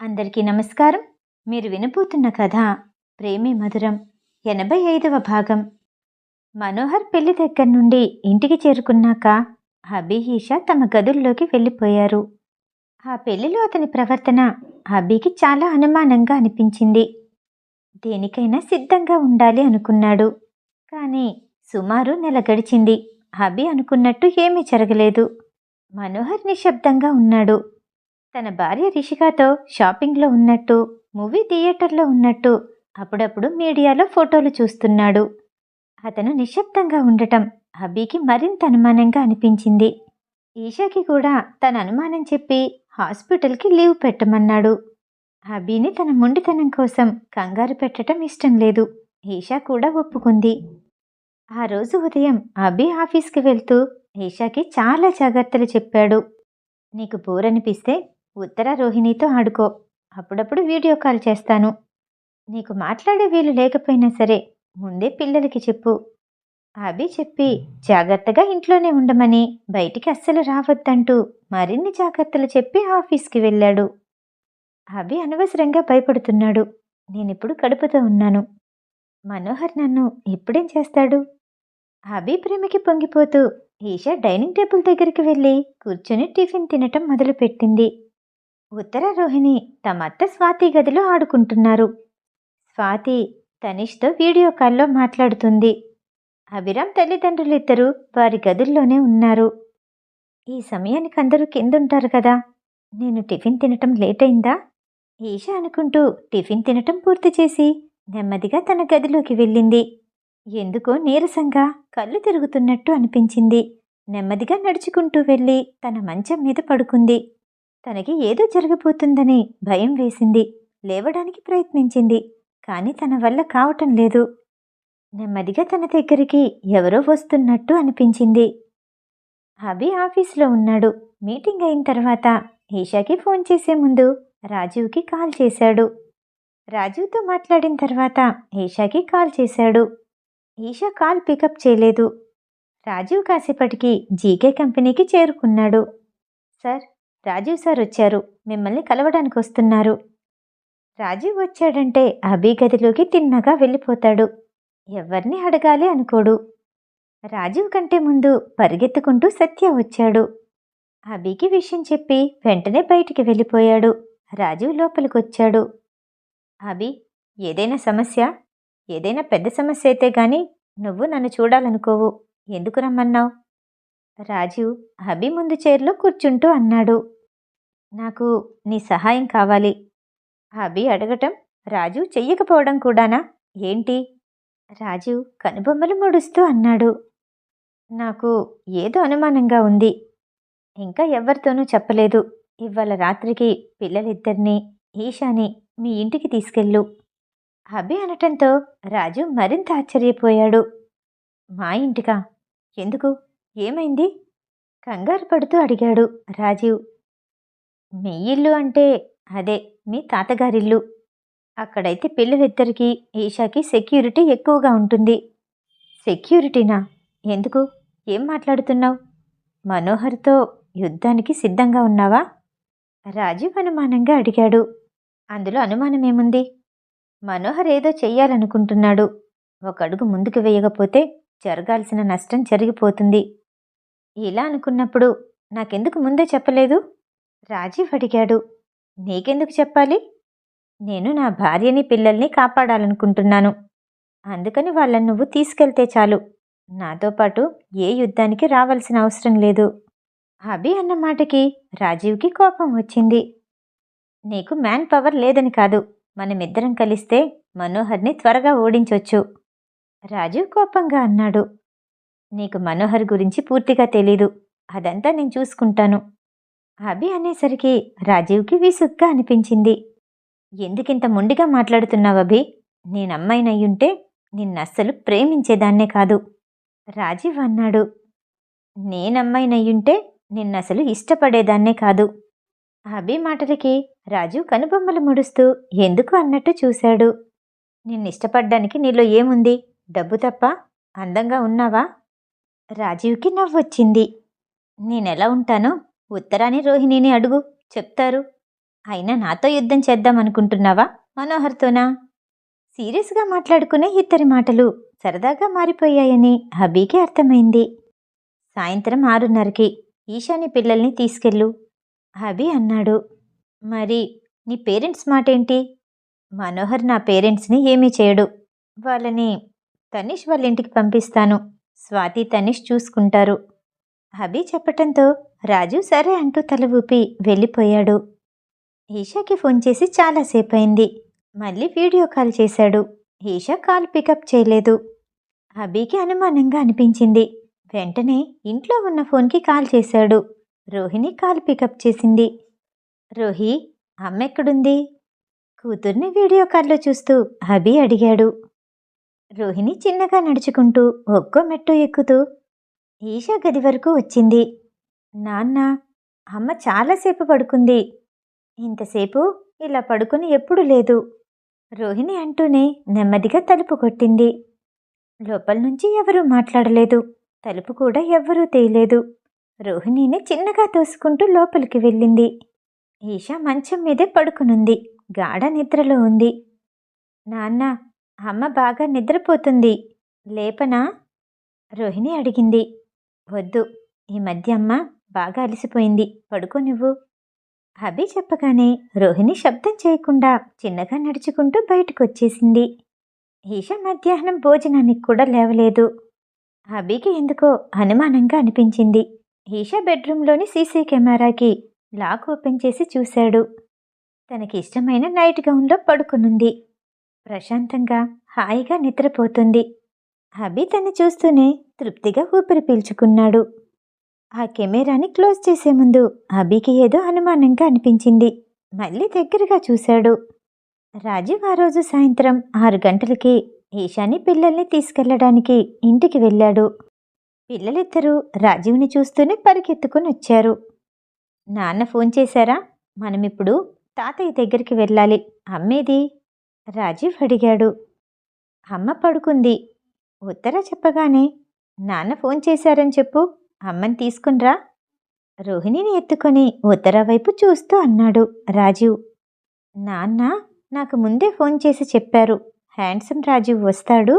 అందరికీ నమస్కారం. మీరు వినబోతున్న కథ ప్రేమే మధురం ఎనభై ఐదవ భాగం. మనోహర్ పెళ్ళి దగ్గర నుండి ఇంటికి చేరుకున్నాక హబీ ఈషా తమ గదుల్లోకి వెళ్ళిపోయారు. ఆ పెళ్ళిలో అతని ప్రవర్తన హబీకి చాలా అనుమానంగా అనిపించింది. దేనికైనా సిద్ధంగా ఉండాలి అనుకున్నాడు. కానీ సుమారు నెల గడిచింది. హబీ అనుకున్నట్టు ఏమీ జరగలేదు. మనోహర్ నిశ్శబ్దంగా ఉన్నాడు. తన భార్య రిషికాతో షాపింగ్లో ఉన్నట్టు మూవీ థియేటర్లో ఉన్నట్టు అప్పుడప్పుడు మీడియాలో ఫోటోలు చూస్తున్నాడు. అతను నిశ్శబ్దంగా ఉండటం హబీకి మరింత అనుమానంగా అనిపించింది. ఈషాకి కూడా తన అనుమానం చెప్పి హాస్పిటల్కి లీవ్ పెట్టమన్నాడు. హబీని తన మొండితనం కోసం కంగారు పెట్టడం ఇష్టం లేదు. ఈషా కూడా ఒప్పుకుంది. ఆ రోజు ఉదయం అభి ఆఫీస్కి వెళ్తూ ఈషాకి చాలా జాగ్రత్తలు చెప్పాడు. నీకు బోర్ అనిపిస్తే ఉత్తర రోహిణితో ఆడుకో. అప్పుడప్పుడు వీడియో కాల్ చేస్తాను. నీకు మాట్లాడే వీలు లేకపోయినా సరే ముందే పిల్లలకి చెప్పు. అభి చెప్పి జాగ్రత్తగా ఇంట్లోనే ఉండమని బయటికి అస్సలు రావద్దంటూ మరిన్ని జాగ్రత్తలు చెప్పి ఆఫీస్కి వెళ్ళాడు. అభి అనవసరంగా భయపడుతున్నాడు. నేనిప్పుడు కడుపుతో ఉన్నాను. మనోహర్ నన్ను ఎప్పుడేం చేస్తాడు? అభి ప్రేమకి పొంగిపోతూ ఈషా డైనింగ్ టేబుల్ దగ్గరికి వెళ్ళి కూర్చొని టిఫిన్ తినటం మొదలుపెట్టింది. ఉత్తర రోహిణి తమ అత్త స్వాతి గదిలో ఆడుకుంటున్నారు. స్వాతి తనిష్తో వీడియో కాల్లో మాట్లాడుతుంది. అభిరామ్ తల్లిదండ్రులిద్దరూ వారి గదుల్లోనే ఉన్నారు. ఈ సమయానికి అందరూ కిందుంటారు కదా. నేను టిఫిన్ తినటం లేట్ అయిందా ఈషా అనుకుంటూ టిఫిన్ తినటం పూర్తి చేసి నెమ్మదిగా తన గదిలోకి వెళ్ళింది. ఎందుకో నీరసంగా కళ్ళు తిరుగుతున్నట్టు అనిపించింది. నెమ్మదిగా నడుచుకుంటూ వెళ్ళి తన మంచం మీద పడుకుంది. తనకి ఏదో జరగబోతుందని భయం వేసింది. లేవడానికి ప్రయత్నించింది. కానీ తన వల్ల కావటం లేదు. నెమ్మదిగా తన దగ్గరికి ఎవరో వస్తున్నట్టు అనిపించింది. అభి ఆఫీస్లో ఉన్నాడు. మీటింగ్ అయిన తర్వాత ఈషాకి ఫోన్ చేసే ముందు రాజీవ్కి కాల్ చేశాడు. రాజీవ్తో మాట్లాడిన తర్వాత ఈషాకి కాల్ చేశాడు. ఈషా కాల్ పికప్ చేయలేదు. రాజీవ్ కాసేపటికి జీకే కంపెనీకి చేరుకున్నాడు. సార్ రాజీవ్ సార్ వచ్చారు. మిమ్మల్ని కలవడానికి వస్తున్నారు. రాజీవ్ వచ్చాడంటే అభి గదిలోకి తిన్నగా వెళ్ళిపోతాడు. ఎవరిని అడగాలి అనుకోడు. రాజీవ్ కంటే ముందు పరిగెత్తుకుంటూ సత్య వచ్చాడు. అభికి విషయం చెప్పి వెంటనే బయటికి వెళ్ళిపోయాడు. రాజీవ్ లోపలికొచ్చాడు. అభి ఏదైనా సమస్య? ఏదైనా పెద్ద సమస్య అయితే గాని నువ్వు నన్ను చూడాలనుకోవు. ఎందుకు రమ్మన్నావు? రాజీవ్ అభి ముందు చైర్లో కూర్చుంటూ అన్నాడు. నాకు నీ సహాయం కావాలి. అభి అడగటం రాజు చెయ్యకపోవడం కూడానా? ఏంటి? రాజు కనుబొమ్మలు ముడుస్తూ అన్నాడు. నాకు ఏదో అనుమానంగా ఉంది. ఇంకా ఎవరితోనూ చెప్పలేదు. ఇవాళ రాత్రికి పిల్లలిద్దరినీ ఈశాని మీ ఇంటికి తీసుకెళ్ళు. అభి అనటంతో రాజు మరింత ఆశ్చర్యపోయాడు. మా ఇంటికా? ఎందుకు? ఏమైంది? కంగారు పడుతూ అడిగాడు రాజీవ్ మీ ఇల్లు అంటే అదే మీ తాతగారిల్లు. అక్కడైతే పిల్లలిద్దరికీ ఈషాకి సెక్యూరిటీ ఎక్కువగా ఉంటుంది. సెక్యూరిటీనా? ఎందుకు? ఏం మాట్లాడుతున్నావు? మనోహర్తో యుద్ధానికి సిద్ధంగా ఉన్నావా? రాజీవ్ అనుమానంగా అడిగాడు. అందులో అనుమానమేముంది? మనోహర్ ఏదో చెయ్యాలనుకుంటున్నాడు. ఒక అడుగు ముందుకు వేయకపోతే జరగాల్సిన నష్టం జరిగిపోతుంది. ఇలా అనుకున్నప్పుడు నాకెందుకు ముందే చెప్పలేదు? రాజీవ్ అడిగాడు నీకెందుకు చెప్పాలి? నేను నా భార్యని పిల్లల్ని కాపాడాలనుకుంటున్నాను. అందుకని వాళ్ళని నువ్వు తీసుకెళ్తే చాలు. నాతో పాటు ఏ యుద్ధానికి రావాల్సిన అవసరం లేదు. అభి అన్న మాటకి రాజీవ్కి కోపం వచ్చింది. నీకు మ్యాన్ పవర్ లేదని కాదు. మనమిద్దరం కలిస్తే మనోహర్ని త్వరగా ఓడించొచ్చు. రాజీవ్ కోపంగా అన్నాడు. నీకు మనోహర్ గురించి పూర్తిగా తెలీదు. అదంతా నేను చూసుకుంటాను. అభి అనేసరికి రాజీవ్కి విసుగ్గా అనిపించింది. ఎందుకింత మొండిగా మాట్లాడుతున్నావు అభి? నేనమ్మాయినయ్యుంటే నిన్నస్సలు ప్రేమించేదాన్నే కాదు. రాజీవ్ అన్నాడు. నేనమ్మాయినయ్యుంటే నిన్నసలు ఇష్టపడేదాన్నే కాదు. అభి మాటలకి రాజీవ్ కనుబొమ్మలు ముడుస్తూ ఎందుకు? అన్నట్టు చూశాడు. నిన్నిష్టపడ్డానికి నీలో ఏముంది? డబ్బు తప్ప? అందంగా ఉన్నావా? రాజీవ్కి నవ్వొచ్చింది. నేనెలా ఉంటానో? ఉత్తరాని రోహిణిని అడుగు చెప్తారు. అయినా నాతో యుద్ధం చేద్దాం అనుకుంటున్నావా? మనోహర్తోనా? సీరియస్గా మాట్లాడుకునే ఇద్దరి మాటలు సరదాగా మారిపోయాయని హబీకి అర్థమైంది. సాయంత్రం ఆరున్నరకి ఈశాని పిల్లల్ని తీసుకెళ్ళు హబీ అన్నాడు. మరి నీ పేరెంట్స్ మాటేంటి? మనోహర్ నా పేరెంట్స్ని ఏమీ చేయడు. వాళ్ళని తనిష్ వాళ్ళ ఇంటికి పంపిస్తాను. స్వాతి తనిష్ చూసుకుంటారు. హబీ చెప్పటంతో రాజు సరే అంటూ తల ఊపి వెళ్ళిపోయాడు. ఈషాకి ఫోన్ చేసి చాలాసేపు అయింది మళ్ళీ వీడియో కాల్ చేశాడు. ఈషా కాల్ పికప్ చేయలేదు. హబీకి అనుమానంగా అనిపించింది. వెంటనే ఇంట్లో ఉన్న ఫోన్కి కాల్ చేశాడు. రోహిణి కాల్ పికప్ చేసింది. రోహి అమ్మ ఎక్కడుంది? కూతుర్ని వీడియో కాల్లో చూస్తూ హబీ అడిగాడు. రోహిణి చిన్నగా నడుచుకుంటూ ఒక్కో మెట్టు ఎక్కుతూ ఈషా గది వరకు వచ్చింది. నాన్న అమ్మ చాలాసేపు పడుకుంది. ఇంతసేపు ఇలా పడుకుని ఎప్పుడు లేదు. రోహిణి అంటూనే నెమ్మదిగా తలుపు కొట్టింది. లోపల నుంచి ఎవరూ మాట్లాడలేదు. తలుపు కూడా ఎవ్వరూ తీయలేదు. రోహిణిని చిన్నగా తోసుకుంటూ లోపలికి వెళ్ళింది. ఈషా మంచం మీదే పడుకునుంది. గాఢ నిద్రలో ఉంది. నాన్న అమ్మ బాగా నిద్రపోతుంది. లేపనా? రోహిణి అడిగింది. వద్దు. ఈ మధ్య అమ్మ బాగా అలసిపోయింది. పడుకో నువ్వు. హబీ చెప్పగానే రోహిణి శబ్దం చేయకుండా చిన్నగా నడుచుకుంటూ బయటకు వచ్చేసింది ఈష మధ్యాహ్నం భోజనానికి కూడా లేవలేదు. హబీకి ఎందుకో అనుమానంగా అనిపించింది. ఈష బెడ్రూమ్లోని సీసీ కెమెరాకి లాక్ ఓపెన్ చేసి చూశాడు. తనకి ఇష్టమైన నైట్ గౌన్లో పడుకునుంది. ప్రశాంతంగా హాయిగా నిద్రపోతుంది. హబీ తన్ని చూస్తూనే తృప్తిగా ఊపిరి పీల్చుకున్నాడు. ఆ కెమెరాని క్లోజ్ చేసే ముందు అభికి ఏదో అనుమానంగా అనిపించింది. మళ్ళీ దగ్గరగా చూశాడు. రాజీవ్ ఆ రోజు సాయంత్రం ఆరు గంటలకి ఈశాని పిల్లల్ని తీసుకెళ్ళడానికి ఇంటికి వెళ్ళాడు. పిల్లలిద్దరూ రాజీవ్ని చూస్తూనే పరిగెత్తుకుని వచ్చారు. నాన్న ఫోన్ చేశారా? మనమిప్పుడు తాతయ్య దగ్గరికి వెళ్ళాలి. అమ్మేది? రాజీవ్ అడిగాడు. అమ్మ పడుకుంది. ఉత్తర చెప్పగానే నాన్న ఫోన్ చేశారని చెప్పు. అమ్మని తీసుకునిరా. రోహిణిని ఎత్తుకొని ఉత్తర వైపు చూస్తూ అన్నాడు రాజీవ్ నాన్న నాకు ముందే ఫోన్ చేసి చెప్పారు. హ్యాండ్సమ్ రాజీవ్ వస్తాడు.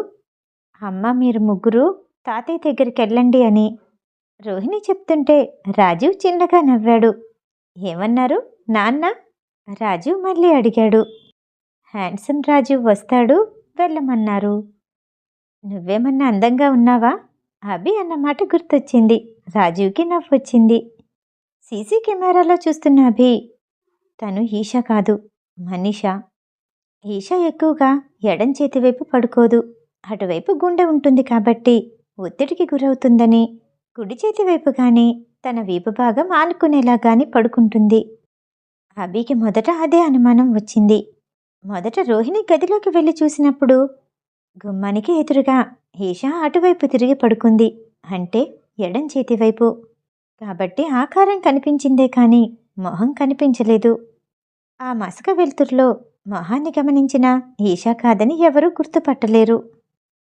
అమ్మ మీరు ముగ్గురు తాతయ్య దగ్గరికి వెళ్ళండి అని. రోహిణి చెప్తుంటే రాజీవ్ చిన్నగా నవ్వాడు. ఏమన్నారు? నాన్న? రాజీవ్ మళ్ళీ అడిగాడు. హ్యాండ్సమ్ రాజీవ్ వస్తాడు వెళ్ళమన్నారు. నువ్వేమన్నా అందంగా ఉన్నావా? అభి అన్నమాట గుర్తొచ్చింది. రాజీవ్కి నవ్వొచ్చింది. సీసీ కెమెరాలో చూస్తున్న అభి తను ఈష కాదు మనీషా. ఈష ఎక్కువగా ఎడం చేతి వైపు పడుకోదు. అటువైపు గుండె ఉంటుంది కాబట్టి ఒత్తిడికి గురవుతుందని కుడి చేతి వైపు కానీ తన వీపు భాగం ఆనుకునేలా కానీ పడుకుంటుంది. అభికి మొదట అదే అనుమానం వచ్చింది. మొదట రోహిణి గదిలోకి వెళ్ళి చూసినప్పుడు గుమ్మానికి ఎదురుగా ఈషా అటువైపు తిరిగి పడుకుంది. అంటే ఎడం చేతివైపు కాబట్టి ఆకారం కనిపించిందే కానీ మొహం కనిపించలేదు. ఆ మసక వెలుతురులో మొహాన్ని గమనించిన ఈషా కాదని ఎవరూ గుర్తుపట్టలేరు.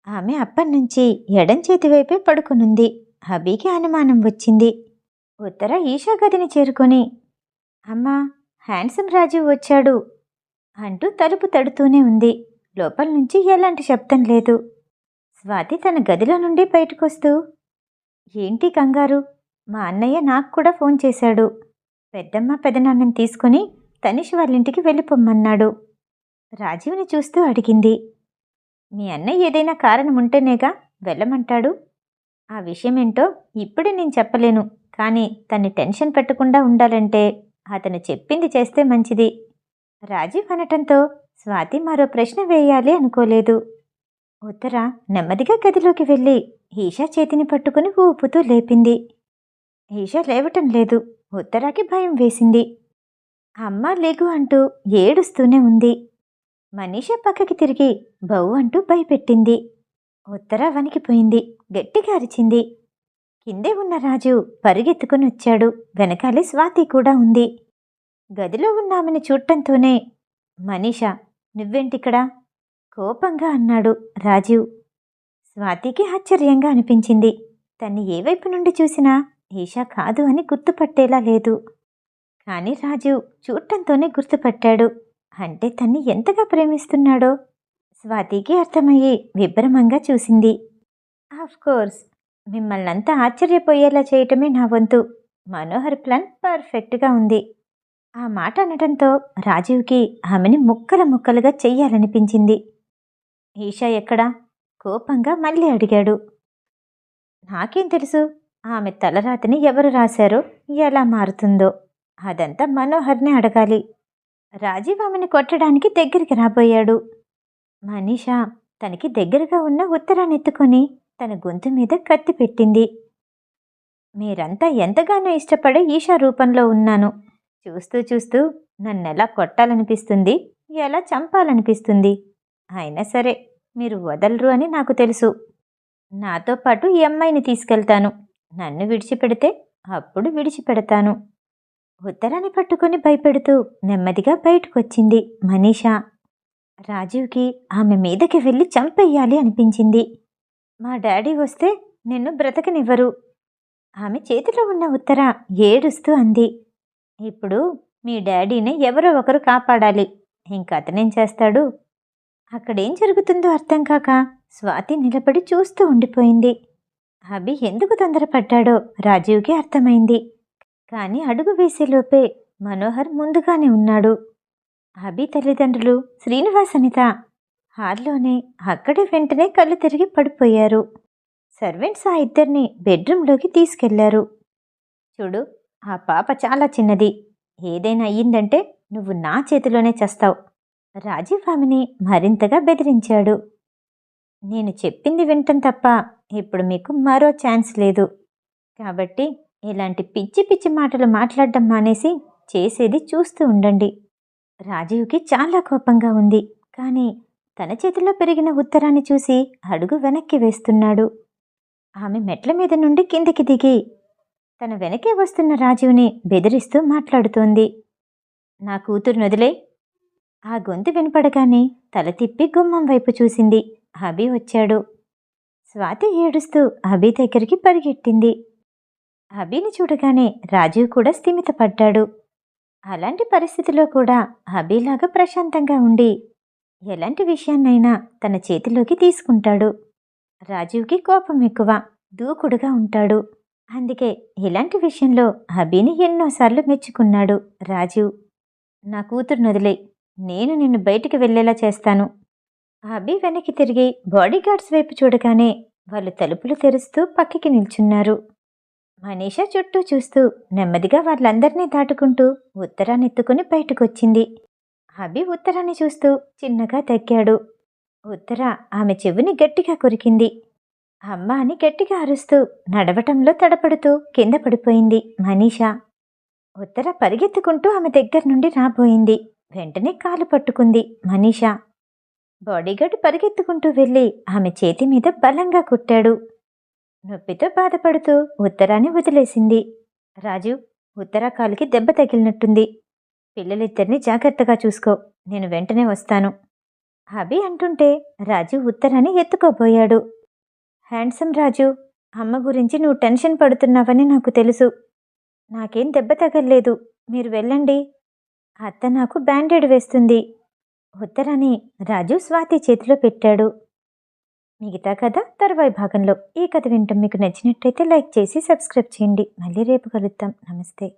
ఆమె అప్పటినుంచి ఎడం చేతివైపే పడుకునుంది. హబీకి అనుమానం వచ్చింది. ఉత్తర ఈషా గదిని చేరుకొని అమ్మా హ్యాండ్సమ్ రాజు వచ్చాడు అంటూ తలుపు తడుతూనే ఉంది. లోపల నుంచి ఎలాంటి శబ్దం లేదు. స్వాతి తన గదిలో నుండి బయటకొస్తూ ఏంటి కంగారు? మా అన్నయ్య నాకు కూడా ఫోన్ చేశాడు. పెద్దమ్మ పెదనాన్నని తీసుకుని తనిష్ వాళ్ళింటికి వెళ్ళిపోమ్మన్నాడు. రాజీవ్ని చూస్తూ అడిగింది మీ అన్నయ్య ఏదైనా కారణం ఉంటేనేగా వెళ్ళమంటాడు? ఆ విషయం ఏంటో ఇప్పుడే నేను చెప్పలేను. కానీ తన్ని టెన్షన్ పెట్టకుండా ఉండాలంటే అతను చెప్పింది చేస్తే మంచిది. రాజీవ్ అనటంతో స్వాతి మరో ప్రశ్న వేయాలి అనుకోలేదు. ఉత్తర నెమ్మదిగా గదిలోకి వెళ్ళి ఈషా చేతిని పట్టుకుని ఊపుతూ లేపింది. ఈషా లేవటం లేదు. ఉత్తరాకి భయం వేసింది. అమ్మ లేగు అంటూ ఏడుస్తూనే ఉంది. మనీషా పక్కకి తిరిగి బౌ అంటూ భయపెట్టింది. ఉత్తర వణికిపోయింది. గట్టిగా అరిచింది. కిందే ఉన్న రాజు పరుగెత్తుకుని వచ్చాడు. వెనకాలే స్వాతి కూడా ఉంది. గదిలో ఉన్న చూడటంతోనే మనీషా నువ్వేంటిక్కడా? కోపంగా అన్నాడు రాజీవ్. స్వాతికి ఆశ్చర్యంగా అనిపించింది. తన్ని ఏ వైపు నుండి చూసినా ఈషా కాదు అని గుర్తుపట్టేలా లేదు. కానీ రాజు చూడటంతోనే గుర్తుపట్టాడు. అంటే తన్ని ఎంతగా ప్రేమిస్తున్నాడో స్వాతికి అర్థమయ్యి విభ్రమంగా చూసింది. కోర్స్ మిమ్మల్నంతా ఆశ్చర్యపోయేలా చేయటమే నా వంతు. మనోహర్ ప్లాన్ పర్ఫెక్ట్గా ఉంది. ఆ మాట అనటంతో రాజీవ్కి ఆమెని ముక్కలు ముక్కలుగా చెయ్యాలనిపించింది. ఈషా ఎక్కడా? కోపంగా మళ్ళీ అడిగాడు. నాకేం తెలుసు? ఆమె తలరాతిని ఎవరు రాశారో ఎలా మారుతుందో. అదంతా మనోహర్ని అడగాలి. రాజీవ్ ఆమెను కొట్టడానికి దగ్గరికి రాబోయాడు. మనీషా తనకి దగ్గరగా ఉన్న ఉత్తరాన్ని ఎత్తుకొని తన గొంతు మీద కత్తి పెట్టింది. మీరంతా ఎంతగానో ఇష్టపడే ఈషా రూపంలో ఉన్నాను. చూస్తూ చూస్తూ నన్నెలా కొట్టాలనిపిస్తుంది? ఎలా చంపాలనిపిస్తుంది? అయినా సరే మీరు వదలరు అని నాకు తెలుసు. నాతో పాటు ఈ అమ్మాయిని తీసుకెళ్తాను. నన్ను విడిచిపెడితే అప్పుడు విడిచిపెడతాను. ఉత్తరాన్ని పట్టుకొని భయపెడుతూ నెమ్మదిగా బయటకొచ్చింది మనీషా. రాజీవ్కి ఆమె మీదకి వెళ్ళి చంపేయాలి అనిపించింది. మా డాడీ వస్తే నిన్ను బ్రతకనివ్వరు. ఆమె చేతిలో ఉన్న ఉత్తర ఏడుస్తూ అంది. ఇప్పుడు మీ డాడీని ఎవరో ఒకరు కాపాడాలి. ఇంక అతనేం చేస్తాడు? అక్కడేం జరుగుతుందో అర్థం కాక స్వాతి నిలబడి చూస్తూ ఉండిపోయింది. అభి ఎందుకు తొందరపడ్డాడో రాజీవ్కి అర్థమైంది. కానీ అడుగు వేసేలోపే మనోహర్ ముందుగానే ఉన్నాడు. అభి తల్లిదండ్రులు శ్రీనివాస్ అనిత హాల్లోనే అక్కడే వెంటనే కళ్ళు తిరిగి పడిపోయారు. సర్వెంట్స్ ఆ ఇద్దరిని బెడ్రూమ్లోకి తీసుకెళ్ళారు. చూడు ఆ పాప చాలా చిన్నది. ఏదైనా అయ్యిందంటే నువ్వు నా చేతిలోనే చేస్తావు. రాజీవ్ ఆమెని మరింతగా బెదిరించాడు. నేను చెప్పింది వింటం తప్ప ఇప్పుడు మీకు మరో ఛాన్స్ లేదు. కాబట్టి ఇలాంటి పిచ్చి పిచ్చి మాటలు మాట్లాడడం మానేసి చేసేది చూస్తూ ఉండండి. రాజీవ్కి చాలా కోపంగా ఉంది. కానీ తన చేతిలో పెరిగిన ఉత్తరాన్ని చూసి అడుగు వెనక్కి వేస్తున్నాడు. ఆమె మెట్ల మీద నుండి కిందకి దిగి తన వెనకే వస్తున్న రాజీవ్ని బెదిరిస్తూ మాట్లాడుతోంది. నా కూతురు వదిలే. ఆ గొంతు వినపడగానే తల తిప్పి గుమ్మం వైపు చూసింది. అభి వచ్చాడు. స్వాతి ఏడుస్తూ అభి దగ్గరికి పరిగెట్టింది అభిని చూడగానే రాజీవ్ కూడా స్థిమితపడ్డాడు. అలాంటి పరిస్థితిలో కూడా అభిలాగా ప్రశాంతంగా ఉండి ఎలాంటి విషయాన్నైనా తన చేతిలోకి తీసుకుంటాడు. రాజీవ్కి కోపం ఎక్కువ దూకుడుగా ఉంటాడు. అందుకే ఇలాంటి విషయంలో అభిని ఎన్నోసార్లు మెచ్చుకున్నాడు రాజీవ్ నా కూతురు వదిలే నేను నిన్ను బయటికి వెళ్ళేలా చేస్తాను. అభి వెనక్కి తిరిగి బాడీగార్డ్స్ వైపు చూడగానే వాళ్ళు తలుపులు తెరుస్తూ పక్కకి నిల్చున్నారు. మనీషా చుట్టూ చూస్తూ నెమ్మదిగా వాళ్ళందరినీ దాటుకుంటూ ఉత్తరాన్ని ఎత్తుకుని బయటకొచ్చింది. అభి ఉత్తరాన్ని చూస్తూ చిన్నగా తగ్గాడు. ఉత్తర ఆమె చెవిని గట్టిగా కొరికింది. అమ్మ అని గట్టిగా అరుస్తూ నడవటంలో తడపడుతూ కింద పడిపోయింది మనీషా. ఉత్తర పరిగెత్తుకుంటూ ఆమె దగ్గర నుండి రాబోయింది. వెంటనే కాలు పట్టుకుంది మనీషా. బాడీగార్డ్ పరిగెత్తుకుంటూ వెళ్ళి ఆమె చేతి మీద బలంగా కుట్టాడు. నొప్పితో బాధపడుతూ ఉత్తరాన్ని వదిలేసింది. రాజు ఉత్తరా కాలుకి దెబ్బ తగిలినట్టుంది. పిల్లలిద్దరిని జాగ్రత్తగా చూసుకో నేను వెంటనే వస్తాను. అభి అంటుంటే రాజు ఉత్తరాన్ని ఎత్తుకోబోయాడు. హ్యాండ్సమ్ రాజు అమ్మ గురించి నువ్వు టెన్షన్ పడుతున్నావని నాకు తెలుసు. నాకేం దెబ్బ తగలేదు మీరు వెళ్ళండి. అత్త నాకు బ్యాండేడ్ వేస్తుంది. ఉత్తరాన్ని రాజు స్వాతి చేతిలో పెట్టాడు. మిగతా కథ తర్వాయి భాగంలో. ఈ కథ వింటాం మీకు నచ్చినట్టయితే లైక్ చేసి సబ్స్క్రైబ్ చేయండి. మళ్ళీ రేపు కలుద్దాం. నమస్తే.